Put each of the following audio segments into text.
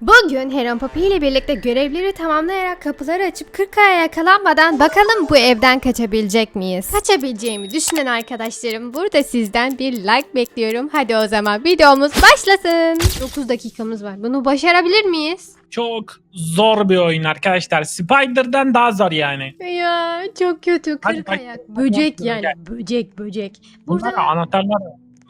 Bugün Heron Papi ile birlikte görevleri tamamlayarak kapıları açıp 40 aya yakalanmadan bakalım bu evden kaçabilecek miyiz? Kaçabileceğimi düşünen arkadaşlarım burada sizden bir like bekliyorum. Hadi o zaman videomuz başlasın. 9 dakikamız var. Bunu başarabilir miyiz? Çok zor bir oyun arkadaşlar. Spider'dan daha zor yani. Ya çok kötü. Hadi 40 bak- ayak. Böcek yani. Böcek böcek. Bunlar Burada anahtarlar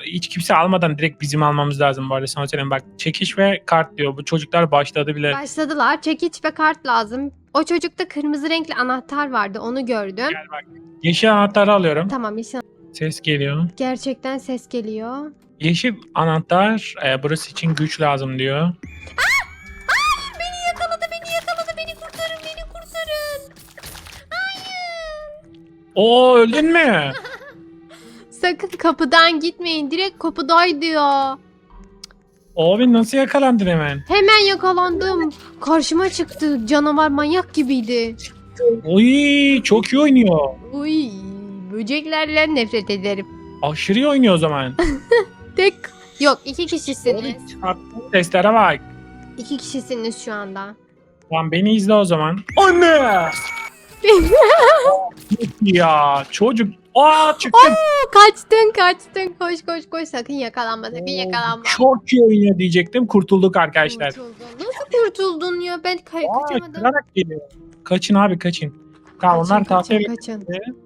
hiç kimse almadan direkt bizim almamız lazım bu arada sana söyleyeyim. Bak çekiş ve kart diyor. Bu çocuklar başladı bile. başladılar. Çekiç ve kart lazım. O çocukta kırmızı renkli anahtar vardı. Onu gördüm. Gel bak. Yeşil anahtarı alıyorum. Tamam inşallah. Ses geliyor. Gerçekten ses geliyor. Yeşil anahtar e, burası için güç lazım diyor. Beni yakaladı, beni yakaladı. Beni kurtarın, beni kurtarın. Oo öldün mü? Sakın kapıdan gitmeyin. Direkt kapıdaydı ya. Abi nasıl yakalandın hemen? Hemen yakalandım. Karşıma çıktı. Canavar manyak gibiydi. Oy çok iyi oynuyor. Uy, böceklerle nefret ederim. Aşırı iyi oynuyor o zaman. Tek Yok iki kişisiniz. Çarptığın Seslere bak. İki kişisiniz şu anda. Tamam beni izle o zaman. Anne! ya çocuk. Aa çıktım. kaçtın kaçtın. Koş koş koş. Sakın yakalanma sakın yakalanma. Çok iyi oynuyor diyecektim. Kurtulduk arkadaşlar. Kurtuldun. Nasıl kurtuldun ya? Ben kay- Aa, kaçamadım. kırarak geliyor. Kaçın abi kaçın. Onlar Kaçın, tahtaya kaçın, kaçın.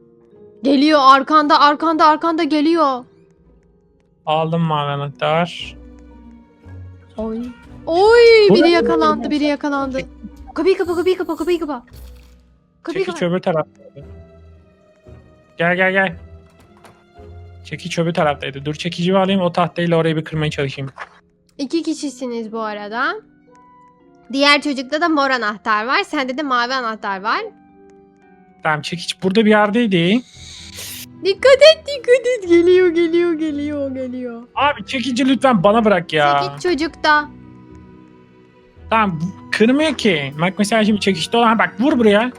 Geliyor arkanda arkanda arkanda geliyor. aldım mavi anahtar. Oy. Oy biri yakalandı biri yakalandı. Kapıyı kapa kapıyı kapa kapıyı kapa. Kapıyı Çekiç öbür taraftaydı. Gel gel gel. Çekiç öbür taraftaydı. Dur çekici alayım o tahtayla orayı bir kırmaya çalışayım. İki kişisiniz bu arada. Diğer çocukta da mor anahtar var. Sende de mavi anahtar var. Tamam çekiç burada bir yerdeydi. Dikkat et dikkat et. Geliyor geliyor geliyor geliyor. Abi çekici lütfen bana bırak ya. Sekiz çocukta. Tamam bu- kırmıyor ki. Bak mesela şimdi çekişte olan bak vur buraya.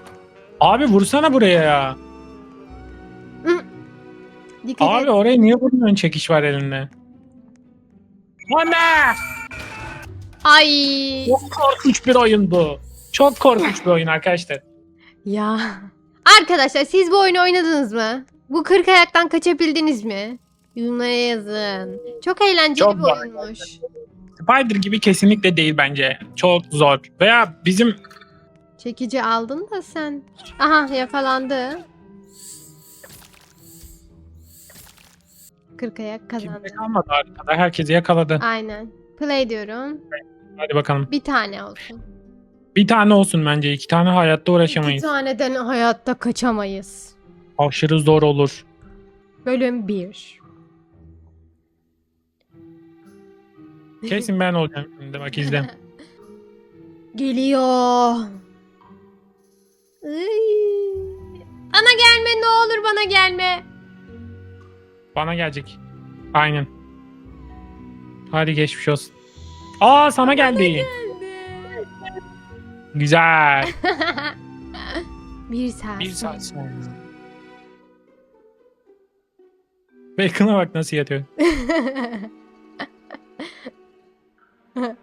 Abi vursana buraya ya. Dikkat Abi et. oraya niye vurmuyorsun çekiş var elinde? Anne! Ay. Çok korkunç bir oyundu. Çok korkunç bir oyun arkadaşlar. Ya. Arkadaşlar siz bu oyunu oynadınız mı? Bu 40 ayaktan kaçabildiniz mi? Yorumlara yazın. Çok eğlenceli Çok bir zor. oyunmuş. Spider gibi kesinlikle değil bence. Çok zor. Veya bizim Çekici aldın da sen. Aha yakalandı. 40 ayak kazandı. kimse kalmadı haritada. Herkesi yakaladı. Aynen. Play diyorum. Hadi bakalım. Bir tane olsun. Bir tane olsun bence. İki tane hayatta İki uğraşamayız. taneden hayatta kaçamayız. Aşırı zor olur. Bölüm 1. Kesin ben olacağım şimdi bak izle. Geliyor. Iy. Bana gelme ne olur bana gelme. Bana gelecek. Aynen. Hadi geçmiş olsun. Aa sana geldi. Güzel. bir saat. Bir saat sonra. Bacon'a bak nasıl yatıyor.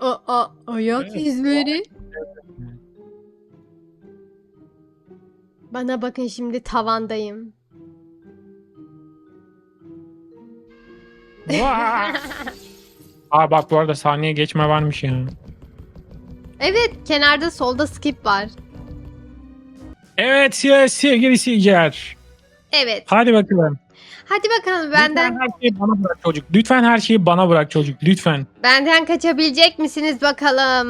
o, o, ayak Evet. izleri. Bana bakın şimdi tavandayım. Aa bak bu arada saniye geçme varmış ya. Evet kenarda solda skip var. Evet yes, sevgili seyirciler. Evet. Hadi bakalım. Hadi bakalım benden Lütfen her şeyi bana bırak çocuk. Lütfen her şeyi bana bırak çocuk. Lütfen. benden kaçabilecek misiniz bakalım?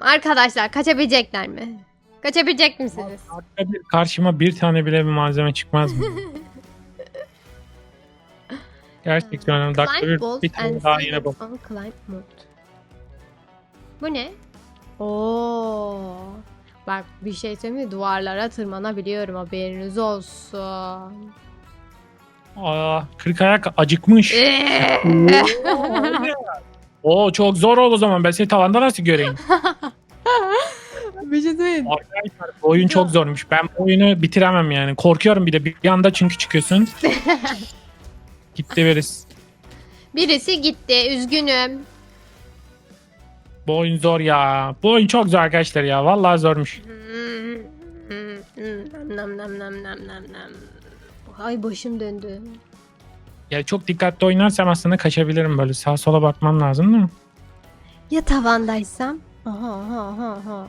Arkadaşlar kaçabilecekler mi? Kaçabilecek misiniz? Karşıma bir tane bile bir malzeme çıkmaz mı? Gerçekten dakika Climb bir, tane daha yine mode. Bu ne? Oo. Bak bir şey söyleyeyim mi? Duvarlara tırmanabiliyorum haberiniz olsun. Aa, kırk ayak acıkmış. Oo çok zor oldu o zaman. Ben seni tavanda nasıl göreyim? bir şey söyleyeyim. Arkadaşlar bu oyun çok zormuş. Ben bu oyunu bitiremem yani. Korkuyorum bir de bir anda çünkü çıkıyorsun. Gitti veririz. Birisi gitti üzgünüm. Bu oyun zor ya. Bu oyun çok zor arkadaşlar ya. Vallahi zormuş. Nam nam nam nam nam nam. Ay başım döndü. Ya çok dikkatli oynarsam aslında kaçabilirim böyle. Sağa sola bakmam lazım da. Ya tavandaysam? Aha aha aha. aha.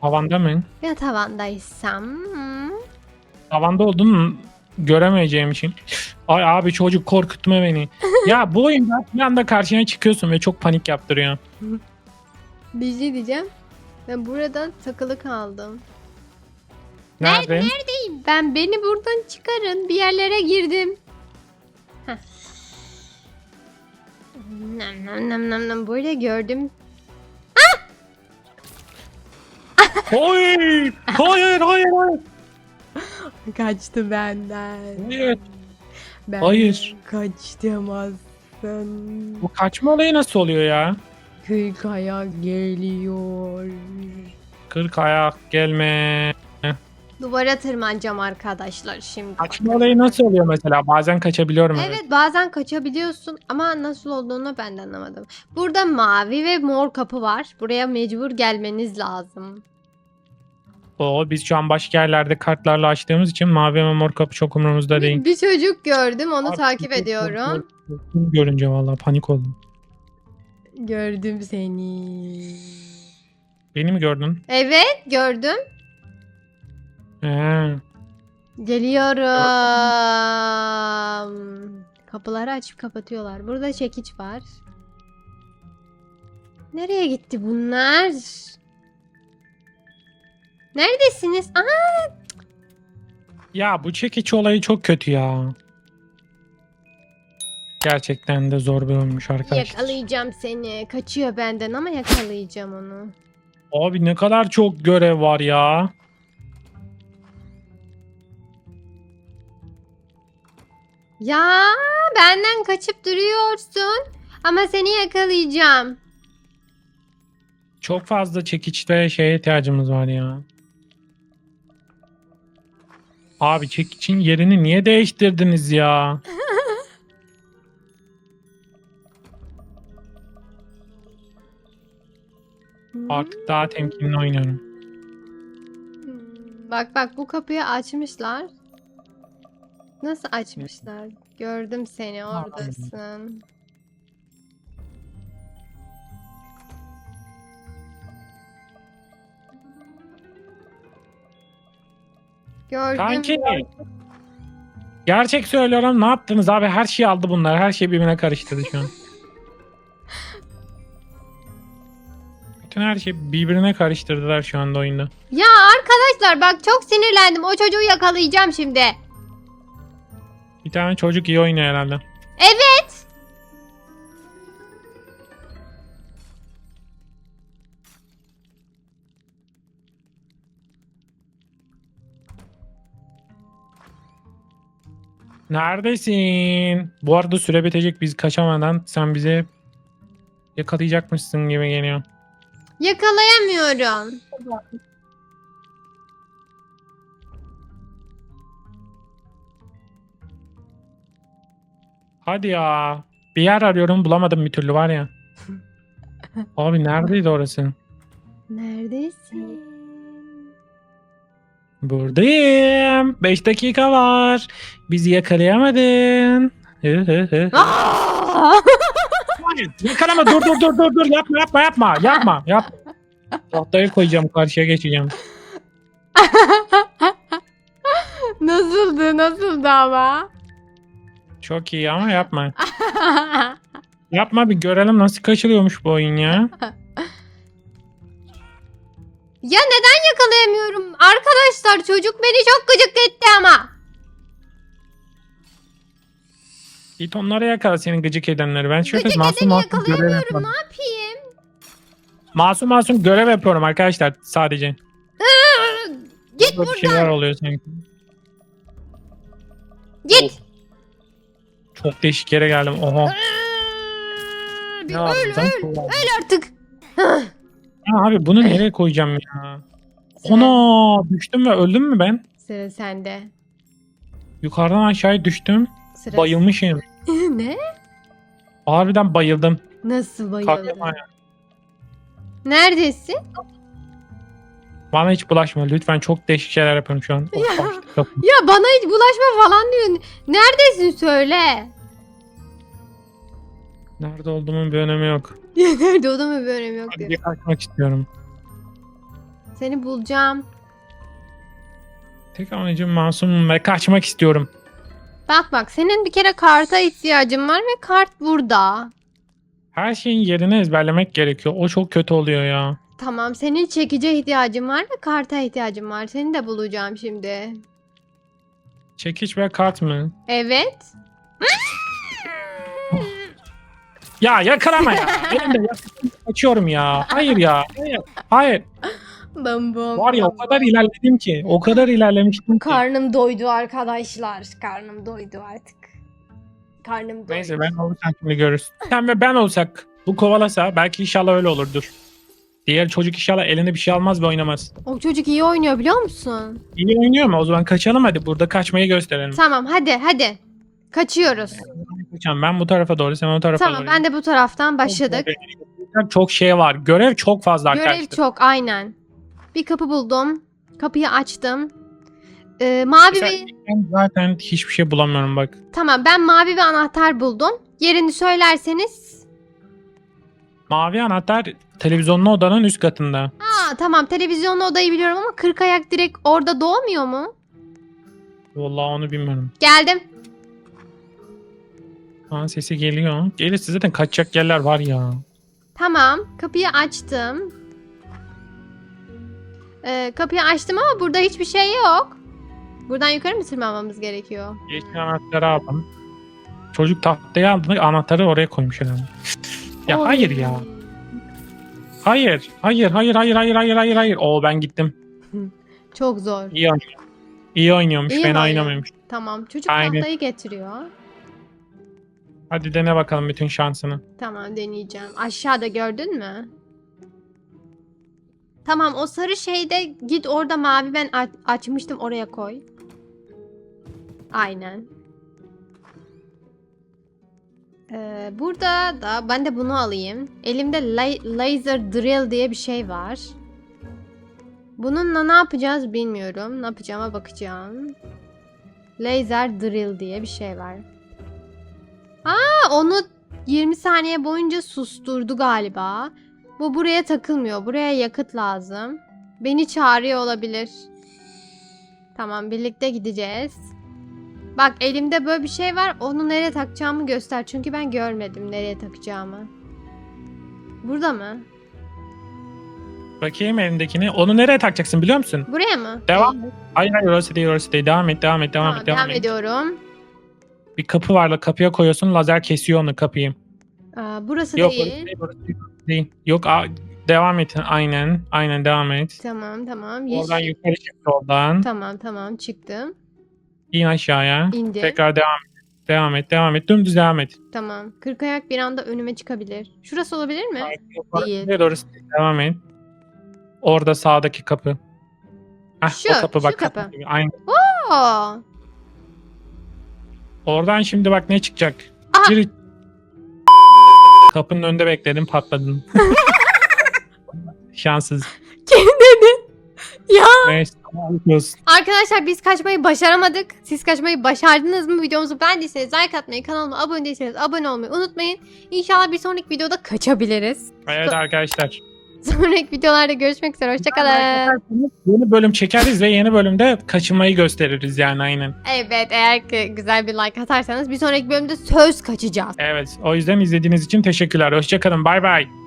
Havanda mı? Ya tavandaysam? Hmm. Havanda olduğunu göremeyeceğim için. Ay abi çocuk korkutma beni. ya bu oyunda bir anda karşına çıkıyorsun ve çok panik yaptırıyor. Bir şey diyeceğim. Ben buradan takılı kaldım. Nerede? Neredeyim? Ben beni buradan çıkarın. Bir yerlere girdim. Heh. Nam nam nam nam nam böyle gördüm. Hayır! Hayır, hayır, hayır. Kaçtı benden. Hayır. Ben Hayır. Kaçtamazsın. Bu kaçma olayı nasıl oluyor ya? Kırk ayak geliyor. Kırk ayak gelme. Duvara tırmanacağım arkadaşlar şimdi. Kaçma olayı nasıl oluyor mesela? Bazen kaçabiliyorum. Evet bazen kaçabiliyorsun ama nasıl olduğunu ben de anlamadım. Burada mavi ve mor kapı var. Buraya mecbur gelmeniz lazım. O biz şu an başka yerlerde kartlarla açtığımız için mavi ve mor kapı çok umurumuzda değil. Bir çocuk gördüm onu Abi, takip ediyorum. Görünce vallahi panik oldum. Gördüm seni. Beni mi gördün? Evet gördüm. He. Geliyorum. Kapıları açıp kapatıyorlar. Burada çekiç var. Nereye gitti bunlar? Neredesiniz? Aha Ya bu çekiç olayı çok kötü ya. Gerçekten de zor bir oyunmuş arkadaşlar. yakalayacağım seni. Kaçıyor benden ama yakalayacağım onu. Abi ne kadar çok görev var ya. Ya benden kaçıp duruyorsun. Ama seni yakalayacağım. Çok fazla çekiç ve şeye ihtiyacımız var ya. Abi çekiçin yerini niye değiştirdiniz ya? Artık daha temkinli oynuyorum. Hmm, Bak bak bu kapıyı açmışlar. Nasıl açmışlar? Gördüm seni oradasın. Gördüm. Kanki. Gerçek söylüyorum ne yaptınız abi? Her şeyi aldı bunlar. Her şey birbirine karıştırdı şu an. Bütün her şey birbirine karıştırdılar şu anda oyunda. Ya arkadaşlar bak çok sinirlendim. O çocuğu yakalayacağım şimdi. Bir tane çocuk iyi oynuyor herhalde. Evet. Neredesin? Bu arada süre bitecek biz kaçamadan sen bizi yakalayacakmışsın gibi geliyor. Yakalayamıyorum. Hadi ya. Bir yer arıyorum bulamadım bir türlü var ya. Abi neredeydi orası? Neredesin? Buradayım. 5 dakika var. Bizi yakalayamadın. Hayır, Yakalama dur dur dur dur dur yapma yapma yapma yapma yap. Tahtaya koyacağım karşıya geçeceğim. nasıldı nasıldı ama? Çok iyi ama yapma. Yapma bir görelim nasıl kaçırıyormuş bu oyun ya. Ya neden yakalayamıyorum? Arkadaşlar çocuk beni çok gıcık etti ama. Git onlara yakala senin gıcık edenleri. Ben şöyle Gıcık masum edeni masum görev yakalayamıyorum yapıyorum. ne yapayım? Masum masum görev yapıyorum arkadaşlar sadece. Git Burada bir şeyler buradan oluyor sanki. git. Çok değişik yere geldim. Oha. Bir öl öl öl artık. Ya abi bunu nereye koyacağım ya? Ana düştüm ve öldüm mü ben? sıra sende. Yukarıdan aşağıya düştüm. Sıra Bayılmışım. ne? Harbiden bayıldım. Nasıl bayıldın? Kalkamadım. Neredesin? Bana hiç bulaşma lütfen çok değişik şeyler yapıyorum şu an. Of, Ya. Ya bana hiç bulaşma falan diyor. Neredesin söyle. Nerede olduğumun bir önemi yok. Nerede o da mı bir önemi yok Hadi diyor. bir kaçmak istiyorum. Seni bulacağım. Tek amacım masumum ve kaçmak istiyorum. Bak bak senin bir kere karta ihtiyacın var ve kart burada. Her şeyin yerini ezberlemek gerekiyor. O çok kötü oluyor ya. Tamam senin çekice ihtiyacın var ve karta ihtiyacın var. Seni de bulacağım şimdi. Çekiç ve kart mı? Evet. Ya yakalama ya. Benim de yakalayıp kaçıyorum ya. Hayır ya. Hayır. Hayır. Bam bam. Var ya o kadar ilerledim ki. O kadar ilerlemiştim ki. Karnım doydu arkadaşlar. Karnım doydu artık. Karnım doydu. Neyse ben olursam şimdi görürüz. Sen ve ben olsak bu kovalasa belki inşallah öyle olurdur. Diğer çocuk inşallah elinde bir şey almaz ve oynamaz. O çocuk iyi oynuyor biliyor musun? İyi oynuyor mu? O zaman kaçalım hadi. Burada kaçmayı gösterelim. Tamam hadi hadi. Kaçıyoruz. Kaçalım. Ben bu tarafa doğru, sen o tarafa Tamam doğru. ben de bu taraftan başladık. Çok şey var. Görev çok fazla Görev arkadaşlar. çok aynen. Bir kapı buldum. Kapıyı açtım. Ee, mavi bir... ben zaten hiçbir şey bulamıyorum bak. Tamam ben mavi bir anahtar buldum. Yerini söylerseniz... Mavi anahtar televizyonlu odanın üst katında. Aa tamam televizyonlu odayı biliyorum ama kırk ayak direkt orada doğmuyor mu? Vallahi onu bilmiyorum. Geldim. Ha sesi geliyor. Gelirse zaten kaçacak yerler var ya. Tamam kapıyı açtım. Ee, kapıyı açtım ama burada hiçbir şey yok. Buradan yukarı mı tırmanmamız gerekiyor? Yeşil anahtarı aldım. Çocuk tahtaya aldı anahtarı oraya koymuş herhalde. ya Oy. hayır ya. Hayır. Hayır hayır hayır hayır hayır hayır hayır. Oo ben gittim. Çok zor. İyi oynuyor. İyi oynuyormuş. İyi ben oynamıyormuş. Tamam. Çocuk Aynen. tahtayı getiriyor. Hadi dene bakalım bütün şansını. Tamam deneyeceğim. Aşağıda gördün mü? Tamam o sarı şeyde git orada mavi ben aç- açmıştım oraya koy. Aynen. Ee, burada da ben de bunu alayım. Elimde la- laser drill diye bir şey var. Bununla ne yapacağız bilmiyorum. Ne yapacağıma bakacağım. Laser drill diye bir şey var. Aa onu 20 saniye boyunca susturdu galiba. Bu buraya takılmıyor. Buraya yakıt lazım. Beni çağırıyor olabilir. Tamam birlikte gideceğiz. Bak elimde böyle bir şey var. Onu nereye takacağımı göster. Çünkü ben görmedim nereye takacağımı. Burada mı? Bakayım elimdekini. Onu nereye takacaksın biliyor musun? Buraya mı? Devam. Değil. Hayır hayır orası değil orası değil. Devam et devam et devam Tamam, et. Devam, devam et. ediyorum. Bir kapı var. Kapıya koyuyorsun. Lazer kesiyor onu kapıyı. Aa, burası Yok orası değil. Orası değil. orası değil. Yok a- devam et. Aynen. Aynen devam et. Tamam tamam. Yeşil. Oradan yukarı çık yoldan. Tamam tamam çıktım. İn aşağıya. İndi. Tekrar devam et. Devam et. Devam et. Dümdüz devam et. Tamam. Kırk ayak bir anda önüme çıkabilir. Şurası olabilir mi? Orası Değil. değil, orası değil. Devam et. Orada sağdaki kapı. Heh, Şu, o kapı şu bak. kapı. Aynen. Aa, Oradan şimdi bak ne çıkacak. Gir. Kapının önünde bekledim patladın. Şanssız. kim dedi? Ya. Neyse. olsun. Arkadaşlar biz kaçmayı başaramadık. Siz kaçmayı başardınız mı? Videomuzu beğendiyseniz like atmayı, kanalıma abone değilseniz abone olmayı unutmayın. İnşallah bir sonraki videoda kaçabiliriz. Evet arkadaşlar. Sonraki videolarda görüşmek üzere. Hoşçakalın. Yeni bölüm çekeriz ve yeni bölümde kaçınmayı gösteririz yani aynen. Evet eğer ki güzel bir like atarsanız bir sonraki bölümde söz kaçacağız. Evet o yüzden izlediğiniz için teşekkürler. Hoşçakalın bay bay.